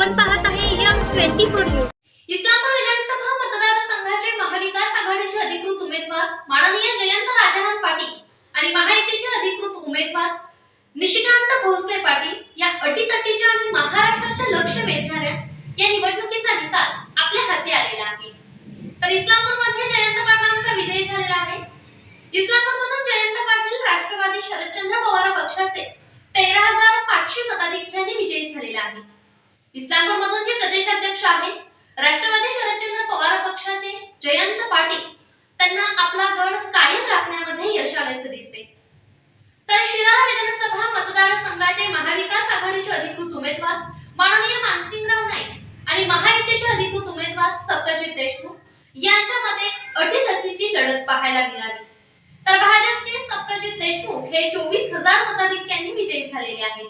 आपण पाहत आहे M twenty four news. Islampur विधानसभा मतदारसंघाचे महाविकास आघाडीचे अधिकृत उमेदवार माननीय जयंत राजाराम पाटील आणि महायुतीचे अधिकृत उमेदवार निशिकांत भोसले पाटील या अटीतटीच्या आणि महाराष्ट्राच्या लक्ष वेधणाऱ्या या निवडणुकीचा निकाल आपल्या हाती आलेला आहे. तर इस्लामपूरमध्ये जयंत पाटलांचा विजय झालेला आहे. इस्लामपूरमधून जयंत पाटील राष्ट्रवादी शरदचंद्र पवार पक्षाचे तेरा हजार पाचशे मताधिक्याने विजयी झालेला आहे इस्लामपूरमधून जे प्रदेशाध्यक्ष आहेत. राष्ट्रवादी शरदचंद्र पवार पक्षाचे जयंत पाटील त्यांना आपला गड कायम राखण्यामध्ये यश आल्याचं दिसते तर शिराळा विधानसभा मतदारसंघाचे महाविकास आघाडीचे अधिकृत उमेदवार माननीय मानसिंगराव नाईक आणि महायुतीचे अधिकृत उमेदवार सत्यजित देशमुख यांच्यामध्ये अटीतटीची लढत पाहायला मिळाली. तर भाजपचे सत्यजित देशमुख हे चोवीस हजार मताधिक्यांनी विजयी झालेले आहेत.